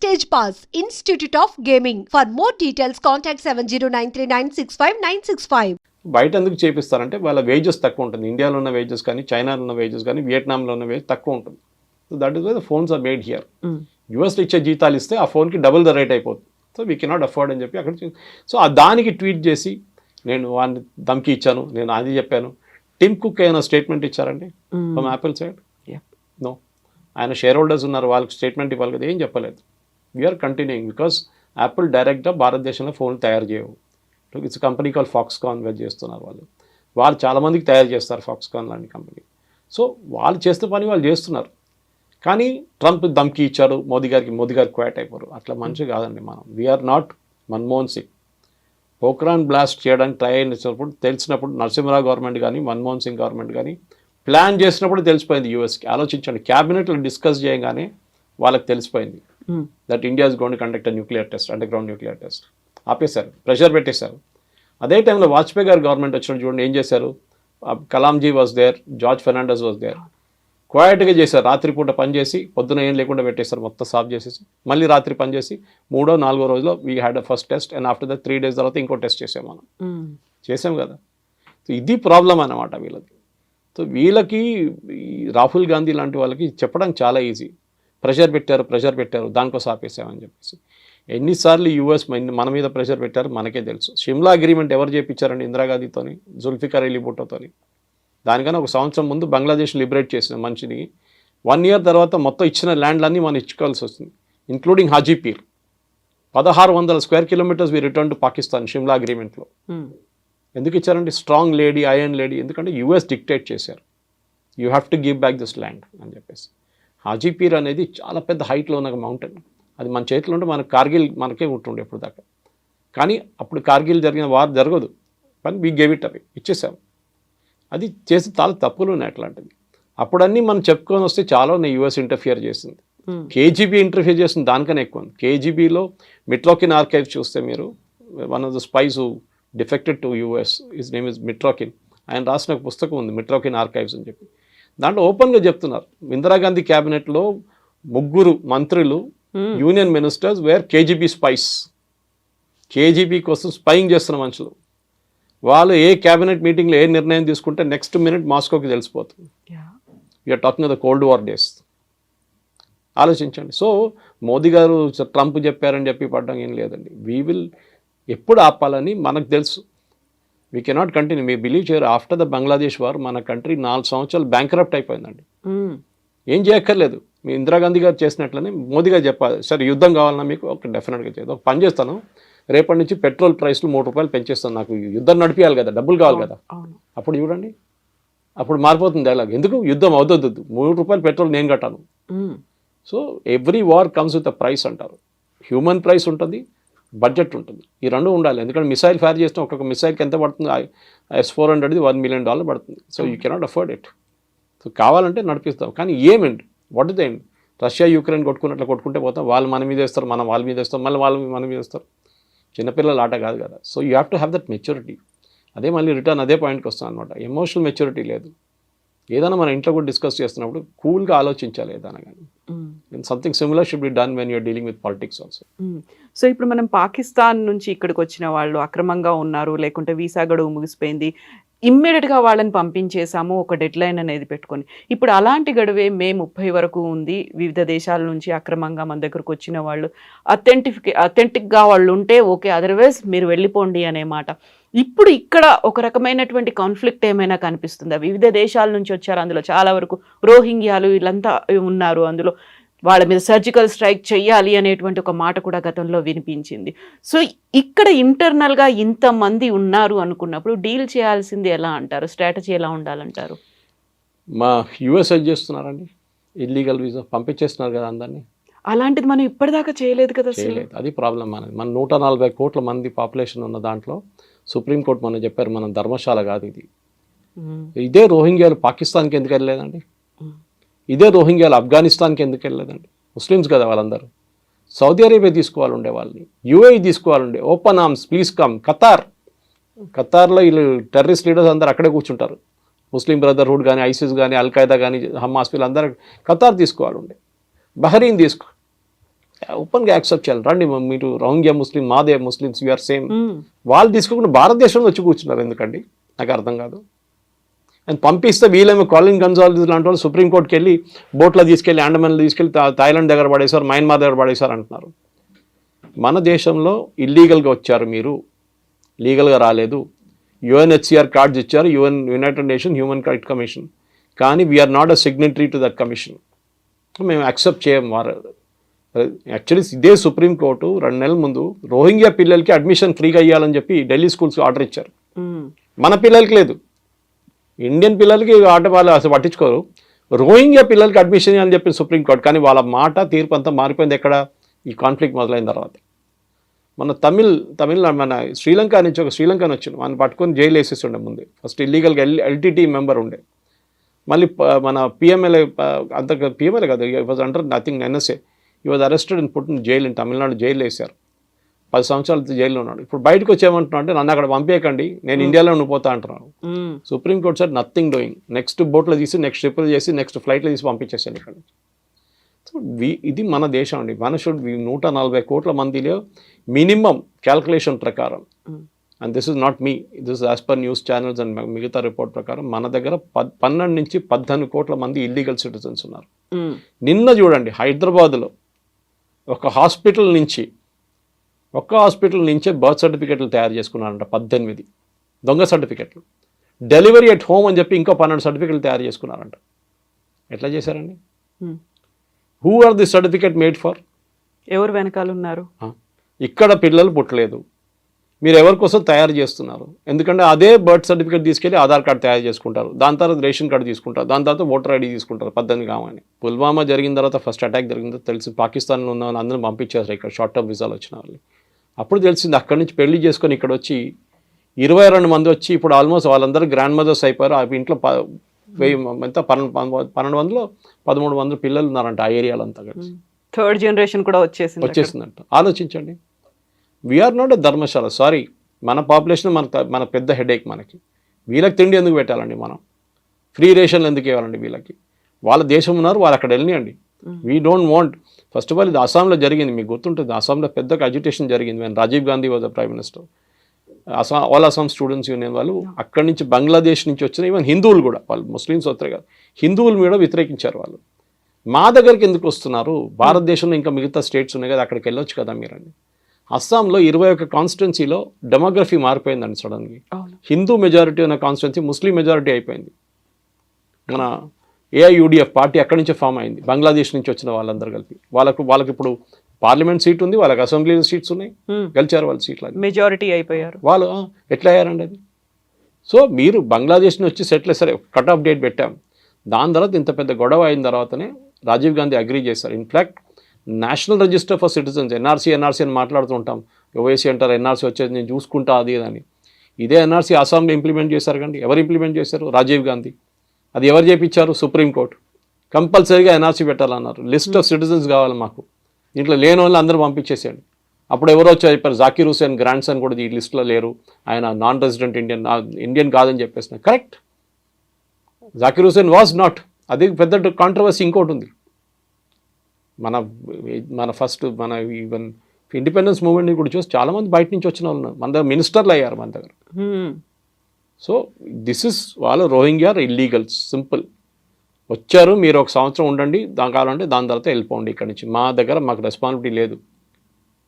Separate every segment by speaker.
Speaker 1: Stage Pass, Institute of Gaming. For more details, contact 709396596.
Speaker 2: బయట ఎందుకు చేపిస్తారంటే వాళ్ళ వేజెస్ తక్కువ ఉంటుంది. ఇండియాలో ఉన్న వేజెస్ కానీ చైనాలో ఉన్న వేజెస్ కానీ వియట్నాంలో ఉన్న వేజ్ తక్కువ ఉంటుంది. So that is why the phones are made here యూఎస్లో ఇచ్చే జీతాలు ఇస్తే ఆ ఫోన్కి డబుల్ ద రేట్ అయిపోతుంది. సో వీ కెనాట్ అఫోర్డ్ అని చెప్పి అక్కడ సో ఆ దానికి ట్వీట్ చేసి నేను వాడిని ధమ్కి ఇచ్చాను నేను అది చెప్పాను. టిమ్ కుక్ ఏమైనా స్టేట్మెంట్ ఇచ్చారండి? From Apple side. నో ఆయన షేర్ హోల్డర్స్ ఉన్నారు వాళ్ళకి స్టేట్మెంట్ ఇవ్వాలి కదా ఏం చెప్పలేదు. వీఆర్ కంటిన్యూయింగ్ బికాస్ యాపిల్ డైరెక్ట్గా భారతదేశంలో ఫోన్ తయారు చేయవు. It's company call Foxconn where చేస్తున్నారు వాళ్ళు. వాళ్ళు చాలామందికి తయారు చేస్తారు ఫాక్స్కాన్ లాంటి కంపెనీ సో వాళ్ళు చేస్తే పని వాళ్ళు చేస్తున్నారు. కానీ ట్రంప్ దమ్కి ఇచ్చారు మోదీ గారికి మోదీ గారికి క్వాట్ అయిపోరు. అట్లా మంచి కాదండి మనం. We're not Manmohan Singh Pokhran blast చేయడానికి ట్రై అయినప్పుడు తెలిసినప్పుడు నరసింహరావు గవర్నమెంట్ కానీ మన్మోహన్ సింగ్ గవర్నమెంట్ కానీ ప్లాన్ చేసినప్పుడు తెలిసిపోయింది యూఎస్కి ఆలోచించండి క్యాబినెట్లో డిస్కస్ చేయగానే వాళ్ళకి తెలిసిపోయింది. That India is gone conduct nuclear test underground nuclear test ఆపేశారు. ప్రెషర్ పెట్టేశారు. అదే టైంలో వాజ్పేయి గారు గవర్నమెంట్ వచ్చినప్పుడు చూడండి ఏం చేశారు? Kalam ji was there George Fernandes was there క్వైట్గా చేశారు. రాత్రిపూట పని చేసి పొద్దున ఏం లేకుండా పెట్టేశారు మొత్తం సాఫ్ చేసేసి. మళ్ళీ రాత్రి పని చేసి మూడో నాలుగో రోజులో we had a first test and after the three days తర్వాత ఇంకో టెస్ట్ చేసాం మనం. చేసాం కదా. సో ఇది ప్రాబ్లం అన్నమాట వీళ్ళకి. సో వీళ్ళకి రాహుల్ గాంధీ లాంటి వాళ్ళకి చెప్పడం చాలా ఈజీ ప్రెషర్ పెట్టారు ప్రెషర్ పెట్టారు దానికోసం ఆపేసామని చెప్పేసి. ఎన్నిసార్లు యూఎస్ మన మీద ప్రెషర్ పెట్టారు మనకే తెలుసు. షిమ్లా అగ్రిమెంట్ ఎవరు చేపించారండి ఇందిరాగాంధీతోని జుల్ఫికర్ అలీ భుట్టోతోని దానికన్నా ఒక సంవత్సరం ముందు బంగ్లాదేశ్ లిబరేట్ చేసిన మనిషిని వన్ ఇయర్ తర్వాత మొత్తం ఇచ్చిన ల్యాండ్లన్నీ మనం ఇచ్చుకోవాల్సి వస్తుంది ఇంక్లూడింగ్ హాజీపీర్ పదహారు వందల square kilometres we return to Pakistan Shimla అగ్రిమెంట్లో. ఎందుకు ఇచ్చారంటే స్ట్రాంగ్ లేడీ ఐఎన్ లేడీ ఎందుకంటే యుఎస్ డిక్టేట్ చేశారు. You have to give back this land అని చెప్పేసి. హాజీపీర్ అనేది చాలా పెద్ద హైట్లో ఉన్న మౌంటైన్. అది మన చేతిలో ఉంటే మన కార్గిల్ మనకే ఉంటుండే ఇప్పుడు దాకా. కానీ అప్పుడు కార్గిల్ జరిగిన వార్ జరగదు. కానీ వీ గేవ్ ఇట్ అవి ఇచ్చేసాం. అది చేసి చాలా తప్పులు ఉన్నాయి అట్లాంటిది అప్పుడన్నీ మనం చెప్పుకొని వస్తే చాలా ఉన్నాయి యూఎస్ ఇంటర్ఫియర్ చేసింది. కేజీబీ ఇంటర్ఫియర్ చేసింది దానికన్నా ఎక్కువ. ఉంది కేజీబీలో మిట్రోకిన్ ఆర్కైవ్ చూస్తే మీరు one of the spies defected to US is name is Mitrokhin ఆయన రాసిన ఒక పుస్తకం ఉంది మిట్రోకిన్ ఆర్కైవ్స్ అని చెప్పి. దాంట్లో ఓపెన్గా చెప్తున్నారు. ఇందిరాగాంధీ క్యాబినెట్లో ముగ్గురు మంత్రులు union ministers were KGB spies. KGB కోసం స్పైయింగ్ చేస్తున్న మనుషులు. వాళ్ళు ఏ క్యాబినెట్ మీటింగ్లో ఏ నిర్ణయం తీసుకుంటే నెక్స్ట్ మినిట్ మాస్కోకి తెలిసిపోతుంది. You're talking the cold war days ఆలోచించండి. సో మోదీ గారు ట్రంప్ చెప్పారని చెప్పి పడడం ఏం లేదండి. వీ విల్ ఎప్పుడు ఆపాలని మనకు తెలుసు. వీ కెనాట్ కంటిన్యూ మీ బిలీవ్ చేయరు ఆఫ్టర్ ద బంగ్లాదేశ్ వార్ మన కంట్రీ నాలుగు సంవత్సరాలు బ్యాంక్రప్ట్ అయిపోయిందండి. ఏం చేయక్కర్లేదు. మీ ఇందిరాగాంధీ గారు చేసినట్లనే మోదీ గారు చెప్పాలి సరే యుద్ధం కావాలన్నా మీకు ఒక డెఫినెట్గా చేయదు ఒక పని చేస్తాను. రేపటి నుంచి పెట్రోల్ ప్రైస్లు మూడు రూపాయలు పెంచేస్తాను. నాకు యుద్ధం నడిపించాలి కదా డబ్బులు కావాలి కదా. అప్పుడు చూడండి. అప్పుడు మారిపోతుంది డైలాగ్ ఎందుకు? యుద్ధం అవుతుంది మూడు రూపాయలు పెట్రోల్ నేను కట్టాను. So every war comes with a price అంటారు. హ్యూమన్ ప్రైస్ ఉంటుంది. బడ్జెట్ ఉంటుంది. ఈ రెండు ఉండాలి. ఎందుకంటే మిసైల్ ఫైర్ చేస్తే ఒక్కొక్క మిసైల్కి ఎంత పడుతుంది? ఎస్ ఫోర్ హండ్రెడ్ది వన్ మిలియన్ డాలర్ పడుతుంది. So you cannot afford it so కావాలంటే నడిపిస్తాం కానీ ఏమండి? What is end Russia Ukraine కొట్టుకున్నట్లు కొట్టుకుంటే పోతాం. వాళ్ళు మన మీద వేస్తారు మనం వాళ్ళ మీద వేస్తాం. మళ్ళీ వాళ్ళు మన మీద వేస్తారు. చిన్నపిల్లల ఆట కాదు కదా. So you have to have that maturity అదే మళ్ళీ రిటర్న్ అదే పాయింట్కి వస్తాం అనమాట ఎమోషనల్ మెచ్యూరిటీ లేదు. ఏదైనా మన ఇంట్లో కూడా డిస్కస్ చేస్తున్నప్పుడు కూల్గా ఆలోచించాలి ఏదైనా కానీ. Something similar should be done when you're dealing with politics also
Speaker 3: so ఇప్పుడు మనం పాకిస్తాన్ నుంచి ఇక్కడికి వచ్చిన వాళ్ళు అక్రమంగా ఉన్నారు లేకుంటే వీసా గడువు ముగిసిపోయింది ఇమ్మీడియట్గా వాళ్ళని పంపించేసాము ఒక డెడ్ లైన్ అనేది పెట్టుకొని. ఇప్పుడు అలాంటి గడువే మే ముప్పై వరకు ఉంది వివిధ దేశాల నుంచి అక్రమంగా మన దగ్గరకు వచ్చిన వాళ్ళు. అథెంటిఫికే అథెంటిక్గా వాళ్ళు ఉంటే ఓకే అదర్వైజ్ మీరు వెళ్ళిపోండి అనే మాట. ఇప్పుడు ఇక్కడ ఒక రకమైనటువంటి కాన్ఫ్లిక్ట్ ఏమైనా కనిపిస్తుందా? వివిధ దేశాల నుంచి వచ్చారు అందులో చాలా వరకు రోహింగ్యాలు వీళ్ళంతా ఉన్నారు అందులో. వాళ్ళ మీద సర్జికల్ స్ట్రైక్ చెయ్యాలి అనేటువంటి ఒక మాట కూడా గతంలో వినిపించింది. సో ఇక్కడ ఇంటర్నల్గా ఇంతమంది ఉన్నారు అనుకున్నప్పుడు డీల్ చేయాల్సింది ఎలా అంటారు? స్ట్రాటజీ ఎలా ఉండాలంటారు?
Speaker 2: మా యూఎస్ చేస్తున్నారండి? ఇల్లీగల్ వీసా పంపించేస్తున్నారు కదా అందరినీ.
Speaker 3: అలాంటిది మనం ఇప్పటిదాకా చేయలేదు కదా
Speaker 2: చేయలేదు. అది ప్రాబ్లం మనది మన నూట నలభై కోట్ల మంది పాపులేషన్ ఉన్న దాంట్లో సుప్రీంకోర్టు మనం చెప్పారు మన ధర్మశాల కాదు ఇది. ఇదే రోహింగ్యాలు పాకిస్తాన్కి ఎందుకు వెళ్ళలేదండి. ఇదే రోహింగ్యాలు ఆఫ్ఘనిస్తాన్కి ఎందుకు వెళ్ళలేదండి? ముస్లిమ్స్ కదా వాళ్ళందరూ. సౌదీ అరేబియా తీసుకోవాలి ఉండే వాళ్ళని. యూఏఈ తీసుకోవాలి ఉండే open arms please come. Qatar. ఖతార్లో వీళ్ళు టెర్రరిస్ట్ లీడర్స్ అందరూ అక్కడే కూర్చుంటారు. ముస్లిం బ్రదర్హుడ్ కానీ ఐసిస్ కానీ అల్ఖైదా కానీ హమాస్ వీళ్ళందరూ ఖతార్ తీసుకోవాలి ఉండే బహరీన్ తీసుకో. ఓపెన్గా యాక్సెప్ట్ చేయాలి. రండి మీరు రోహింగ్యా ముస్లిం మాదే ముస్లిమ్స్ యూఆర్ సేమ్. వాళ్ళు తీసుకోకుండా భారతదేశంలో వచ్చి కూర్చున్నారు ఎందుకండి? నాకు అర్థం కాదు. అండ్ పంపిస్తే వీళ్ళేమో కాలిన్ గన్జాల్స్ లాంటి వాళ్ళు సుప్రీంకోర్టుకి వెళ్ళి బోట్లో తీసుకెళ్ళి అండమాన్లో తీసుకెళ్ళి థాయిలాండ్ దగ్గర పడేశారు మయన్మార్ దగ్గర పడేశారు అంటున్నారు. మన దేశంలో ఇల్లీగల్గా వచ్చారు మీరు. లీగల్గా రాలేదు. యుఎన్హెచ్సిఆర్ కార్డ్స్ ఇచ్చారు UN United Nation human right commission కానీ we're not a signatory to that commission మేము యాక్సెప్ట్ చేయం వారు యాక్చువల్లీ ఇదే సుప్రీంకోర్టు రెండు నెలల ముందు రోహింగ్యా పిల్లలకి అడ్మిషన్ ఫ్రీగా ఇవ్వాలని చెప్పి ఢిల్లీ స్కూల్స్కి ఆర్డర్ ఇచ్చారు. మన పిల్లలకి లేదు. ఇండియన్ పిల్లలకి ఆట వాళ్ళు అసలు పట్టించుకోరు. రోహింగ్యా పిల్లలకి అడ్మిషన్ అని చెప్పి సుప్రీంకోర్టు కానీ వాళ్ళ మాట తీర్పు అంతా మారిపోయింది ఎక్కడ? ఈ కాన్ఫ్లిక్ట్ మొదలైన తర్వాత. మన తమిళ్ తమిళ మన శ్రీలంక నుంచి ఒక శ్రీలంక అని వచ్చింది మనం పట్టుకొని జైలు వేసేస్తుండే ముందే. ఫస్ట్ ఇల్లీగల్గా ఎల్ ఎల్టీటీ మెంబర్ ఉండే. మళ్ళీ మన పిఎంఎల్ఏ అంత పిఎంఎల్ఏ కాదు వాజ్ అండర్ నథింగ్ ఎన్ఎస్ఏ ఈ వాజ్ అరెస్టెడ్ పుట్టిన జైలు ఇన్ తమిళనాడు జైలు వేశారు. పది సంవత్సరాలు జైల్లో ఉన్నాడు. ఇప్పుడు బయటకు వచ్చేయమంటున్నా అంటే నన్ను అక్కడ పంపేయకండి నేను ఇండియాలో ఉండిపోతా అంటున్నాను. Supreme court sir nothing doing. Next బోట్లో తీసి నెక్స్ట్ ట్రిపుల్ చేసి నెక్స్ట్ ఫ్లైట్లో తీసి పంపించేసాను ఇక్కడ సో వి ఇది మన దేశం అండి. మనుషుడు వి- నూట నలభై కోట్ల మందిలో మినిమం క్యాల్కులేషన్ ప్రకారం. And this is not me. This as per news channels and మిగతా రిపోర్ట్ ప్రకారం మన దగ్గర పద్ పన్నెండు నుంచి పద్దెనిమిది కోట్ల మంది ఇల్లీగల్ సిటిజన్స్ ఉన్నారు. నిన్న చూడండి హైదరాబాద్లో ఒక హాస్పిటల్ నుంచి ఒక్క హాస్పిటల్ నుంచే బర్త్ సర్టిఫికెట్లు తయారు చేసుకున్నారంట పద్దెనిమిది దొంగ సర్టిఫికెట్లు. డెలివరీ ఎట్ హోమ్ అని చెప్పి ఇంకో పన్నెండు సర్టిఫికెట్లు తయారు చేసుకున్నారంట. ఎట్లా చేశారండి. Who are the certificate made for
Speaker 3: ఎవరు వెనకాల ఉన్నారు
Speaker 2: ఇక్కడ పిల్లలు పుట్టలేదు. మీరు ఎవరి కోసం తయారు చేస్తున్నారు? ఎందుకంటే అదే బర్త్ సర్టిఫికేట్ తీసుకెళ్ళి ఆధార్ కార్డు తయారు చేసుకుంటారు. దాని తర్వాత రేషన్ కార్డు తీసుకుంటారు. దాని తర్వాత ఓటర్ ఐడి తీసుకుంటారు. పద్దెనిమిది కామని పుల్వామా జరిగిన తర్వాత ఫస్ట్ అటాక్ జరిగిన తర్వాత తెలిసి పాకిస్తాన్లో ఉన్న వాళ్ళు అందరూ పంపించేసారు ఇక్కడ షార్ట్ టర్మ్ వీసాలు వచ్చిన వాళ్ళు అప్పుడు తెలిసింది అక్కడి నుంచి పెళ్ళి చేసుకొని ఇక్కడ వచ్చి ఇరవై రెండు మంది వచ్చి ఇప్పుడు ఆల్మోస్ట్ వాళ్ళందరూ గ్రాండ్ మదర్స్ అయిపోయారు. ఆ ఇంట్లో ప వెయ్యి ఎంత? పన్నెండు పన్నెండు వందలు పదమూడు వందలు పిల్లలు ఉన్నారంట ఆ ఏరియాలో అంతా కలిసి
Speaker 3: థర్డ్ జనరేషన్ కూడా వచ్చేసింది.
Speaker 2: వచ్చేసిందంట. ఆలోచించండి. We're not a Dharamshala. Sorry మన పాపులేషన్ మన మన పెద్ద హెడేక్ మనకి. వీళ్ళకి తిండి ఎందుకు పెట్టాలండి మనం? ఫ్రీ రేషన్లు ఎందుకు ఇవ్వాలండి వీళ్ళకి? వాళ్ళ దేశం ఉన్నారు వాళ్ళు అక్కడ వెళ్ళనియండి. We don't want first of all ఇది అస్సాంలో జరిగింది. మీకు గుర్తుంటుంది అస్సాంలో పెద్ద అజిటేషన్ జరిగింది when Rajiv Gandhi was the prime minister Assam all Assam students union వాళ్ళు అక్కడి నుంచి బంగ్లాదేశ్ నుంచి వచ్చిన ఈవెన్ హిందువులు కూడా వాళ్ళు ముస్లిమ్స్ వస్తారు కాదు హిందువులు కూడా వ్యతిరేకించారు వాళ్ళు. మా దగ్గరికి ఎందుకు వస్తున్నారు? భారతదేశంలో ఇంకా మిగతా స్టేట్స్ ఉన్నాయి కదా అక్కడికి వెళ్ళొచ్చు కదా మీరండి. అస్సాంలో ఇరవై ఒక్క కాన్స్టిట్యున్సీలో డెమోగ్రఫీ మారిపోయిందండి సడన్గా హిందూ మెజారిటీ ఉన్న కాన్స్టిట్యున్సీ ముస్లిం మెజారిటీ అయిపోయింది. మన ఏఐయుడిఎఫ్ పార్టీ అక్కడి నుంచే ఫామ్ అయింది. బంగ్లాదేశ్ నుంచి వచ్చిన వాళ్ళందరూ కలిపి. వాళ్ళకు వాళ్ళకి ఇప్పుడు పార్లమెంట్ సీట్ ఉంది వాళ్ళకి అసెంబ్లీ సీట్స్ ఉన్నాయి గెలిచారు వాళ్ళ సీట్లు
Speaker 3: మెజారిటీ అయిపోయారు.
Speaker 2: వాళ్ళు ఎట్లా అయ్యారండి అది? సో మీరు బంగ్లాదేశ్ నుంచి వచ్చి సెటిల్ సరే కట్ ఆఫ్ డేట్ పెట్టాం. దాని తర్వాత ఇంత పెద్ద గొడవ అయిన తర్వాతనే రాజీవ్ గాంధీ అగ్రీ చేశారు. In fact national register for citizens NRC NRC అని మాట్లాడుతుంటాం ఓవైసీ అంటారు ఎన్ఆర్సీ వచ్చేది నేను చూసుకుంటా అది అని. ఇదే ఎన్ఆర్సీ అస్సాంలో ఇంప్లిమెంట్ చేశారు కండి ఎవరు ఇంప్లిమెంట్ చేశారు? రాజీవ్ గాంధీ. అది ఎవరు చేపించారు? సుప్రీంకోర్టు కంపల్సరీగా ఎన్ఆర్సీ పెట్టాలన్నారు. లిస్ట్ ఆఫ్ సిటిజన్స్ కావాలి మాకు. దీంట్లో లేని వాళ్ళు అందరూ పంపించేసేయండి. అప్పుడు ఎవరో వచ్చి చెప్పారు జాకీర్ హుసేన్ గ్రాండ్ సన్ కూడా ఈ లిస్ట్లో లేరు. ఆయన నాన్ రెసిడెంట్ ఇండియన్ ఇండియన్ కాదని చెప్పేసిన. Correct Zakir Hussain was not అది పెద్ద కాంట్రవర్సీ ఇంకోటి ఉంది. మన మన ఫస్ట్ మన ఈవెన్ ఇండిపెండెన్స్ మూవ్మెంట్ని కూడా చూసి చాలామంది బయట నుంచి వచ్చిన వాళ్ళు మన దగ్గర మినిస్టర్లు అయ్యారు మన దగ్గర. సో దిస్ ఇస్ వాళ్ళు రోహింగ్యా ఇల్లీగల్స్ సింపుల్. వచ్చారు మీరు ఒక సంవత్సరం ఉండండి దాని కావాలంటే దాని తర్వాత వెళ్ళిపోండి ఇక్కడ నుంచి. మా దగ్గర మాకు రెస్పాన్సిబిలిటీ లేదు.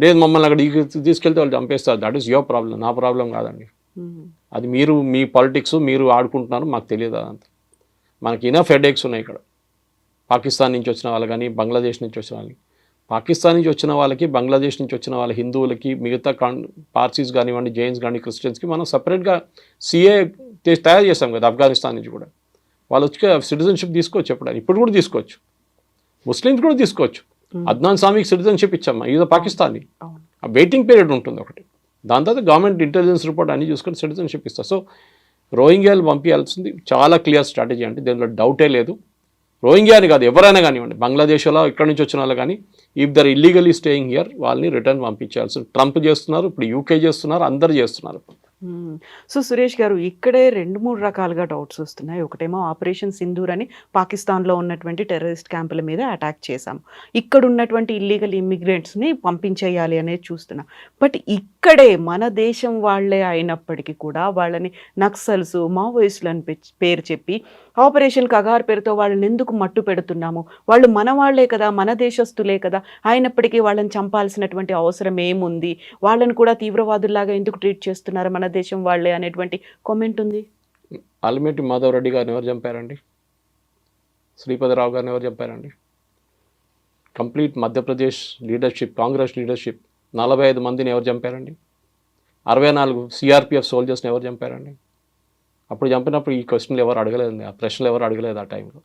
Speaker 2: లేదు మమ్మల్ని అక్కడ తీసుకెళ్తే వాళ్ళు చంపేస్తారు. దట్ ఈస్ యువర్ ప్రాబ్లం నా ప్రాబ్లం కాదండి.
Speaker 3: హ్మ్.
Speaker 2: అది మీరు మీ పాలిటిక్స్ మీరు ఆడుకుంటున్నారు మాకు తెలియదు అదంతా. మనకి ఇనఫ్ హెడేక్స్ ఉన్నాయి ఇక్కడ. పాకిస్తాన్ నుంచి వచ్చిన వాళ్ళు కానీ బంగ్లాదేశ్ నుంచి వచ్చిన వాళ్ళకి పాకిస్తాన్ నుంచి వచ్చిన వాళ్ళకి బంగ్లాదేశ్ నుంచి వచ్చిన వాళ్ళ హిందువులకి మిగతా కాన్ పార్సీస్ కానివ్వండి జైన్స్ కానీ క్రిస్టియన్స్కి మనం సపరేట్గా సిఏ తయారు చేస్తాం కదా ఆఫ్ఘనిస్తాన్ నుంచి కూడా. వాళ్ళు వచ్చి సిటిజన్షిప్ తీసుకోవచ్చు ఎప్పుడైనా. ఇప్పుడు కూడా తీసుకోవచ్చు. ముస్లిమ్స్ కూడా తీసుకోవచ్చు. అద్నాన్ సామికి సిటిజన్షిప్ ఇచ్చామా? ఇది పాకిస్తానీ. ఆ వెయిటింగ్ పీరియడ్ ఉంటుంది ఒకటి. దాని తర్వాత గవర్నమెంట్ ఇంటెలిజెన్స్ రిపోర్ట్ అన్ని చూసుకొని సిటిజన్షిప్ ఇస్తారు సో రోహింగ్యాలు పంపించాల్సింది చాలా క్లియర్ స్ట్రాటజీ అంటే దీనిలో డౌటే లేదు. రోహింగ్యా అని కాదు ఎవరైనా కానివ్వండి బంగ్లాదేశ్లో ఇక్కడి నుంచి వచ్చిన వాళ్ళు కానీ if they're illegally staying here వాళ్ళని రిటర్న్ పంపించాల్సి ట్రంప్ చేస్తున్నారు ఇప్పుడు యూకే చేస్తున్నారు అందరు చేస్తున్నారు.
Speaker 3: సో సురేష్ గారు ఇక్కడే రెండు మూడు రకాలుగా డౌట్స్ వస్తున్నాయి. ఒకటేమో ఆపరేషన్ సింధూర్ అని పాకిస్తాన్లో ఉన్నటువంటి టెర్రరిస్ట్ క్యాంపుల మీద అటాక్ చేశాము ఇక్కడ ఉన్నటువంటి ఇల్లీగల్ ఇమ్మిగ్రెంట్స్ని పంపించేయాలి అనేది చూస్తున్నాం. బట్ ఇక్కడే మన దేశం వాళ్ళే అయినప్పటికీ కూడా వాళ్ళని నక్సల్స్ మావోయిస్టులు అని పేరు చెప్పి ఆపరేషన్ కగార్ పేరుతో వాళ్ళని ఎందుకు మట్టు పెడుతున్నాము? వాళ్ళు మన వాళ్ళే కదా మన దేశస్తులే కదా. అయినప్పటికీ వాళ్ళని చంపాల్సినటువంటి అవసరం ఏముంది? వాళ్ళని కూడా తీవ్రవాదుల్లాగా ఎందుకు ట్రీట్ చేస్తున్నారు మన దేశం వాళ్ళే అనేటువంటి కామెంట్ ఉంది.
Speaker 2: ఆల్మేటి మాధవ్ రెడ్డి గారిని ఎవరు చంపారండి? శ్రీపతిరావు గారిని ఎవరు చంపారండి? Complete Madhya Pradesh leadership Congress leadership నలభై ఐదు మందిని ఎవరు చంపారండి? అరవై నాలుగు సిఆర్పిఎఫ్ సోల్జర్స్ని ఎవరు చంపారండి? అప్పుడు చంపినప్పుడు ఈ క్వశ్చన్లు ఎవరు అడగలేదు ఆ ప్రశ్నలు ఎవరు అడగలేదు ఆ టైంలో.